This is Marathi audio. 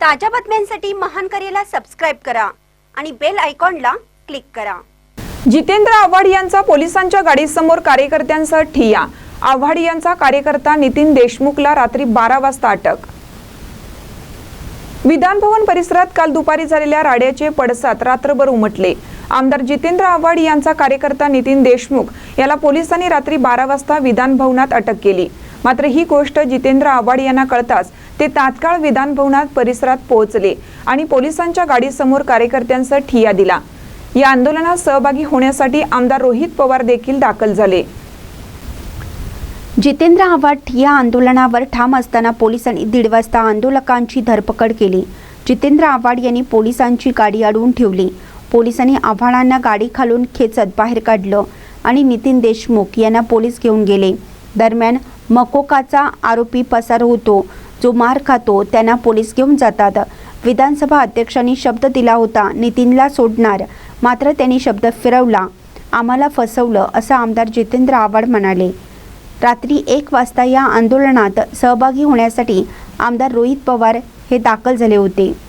ताज्या बातम्यांसाठी महान करेला सबस्क्राईब करा आणि बेल आयकॉनला क्लिक करा. जितेंद्र आव्हाड यांचा पोलिसांच्या गाडीसमोर कार्यकर्त्यांसह ठिया आव्हाड यांचा कार्यकर्ता नितीन देशमुखला रात्री बारा वाजता अटक. विधानभवन परिसरात काल दुपारी झालेल्या राड्याचे पडसाद रात्रभर उमटले. आमदार जितेंद्र आव्हाड यांचा कार्यकर्ता नितीन देशमुख याला पोलिसांनी रात्री बारा वाजता विधानभवनात अटक केली. मात्र ही गोष्ट जितेंद्र आव्हाड यांना कळताच ते तात्काळ विधानभवनात परिसरात पोहोचले आणि पोलिसांच्या गाडीसमोर कार्यकर्त्यांचा ठिया दिला. या आंदोलनात सहभागी होण्यासाठी आमदार रोहित पवार देखील दाखल झाले. जितेंद्र आव्हाड ठिया आंदोलनावर ठाम असताना पोलिसांनी दीड वाजता आंदोलकांची धरपकड केली. जितेंद्र आव्हाड यांनी पोलिसांची गाडी अडवून ठेवली. पोलिसांनी आव्हाडांना गाडी खालून खेचत बाहेर काढलं आणि नितीन देशमुख यांना पोलीस घेऊन गेले. दरम्यान मकोकाचा आरोपी पसार होतो जो मार खातो त्यांना पोलीस घेऊन जातात. विधानसभा अध्यक्षांनी शब्द दिला होता नितीनला सोडणार. मात्र त्यांनी शब्द फिरवला. आम्हाला फसवलं असं आमदार जितेंद्र आव्हाड म्हणाले. रात्री एक वाजता या आंदोलनात सहभागी होण्यासाठी आमदार रोहित पवार हे दाखल झाले होते.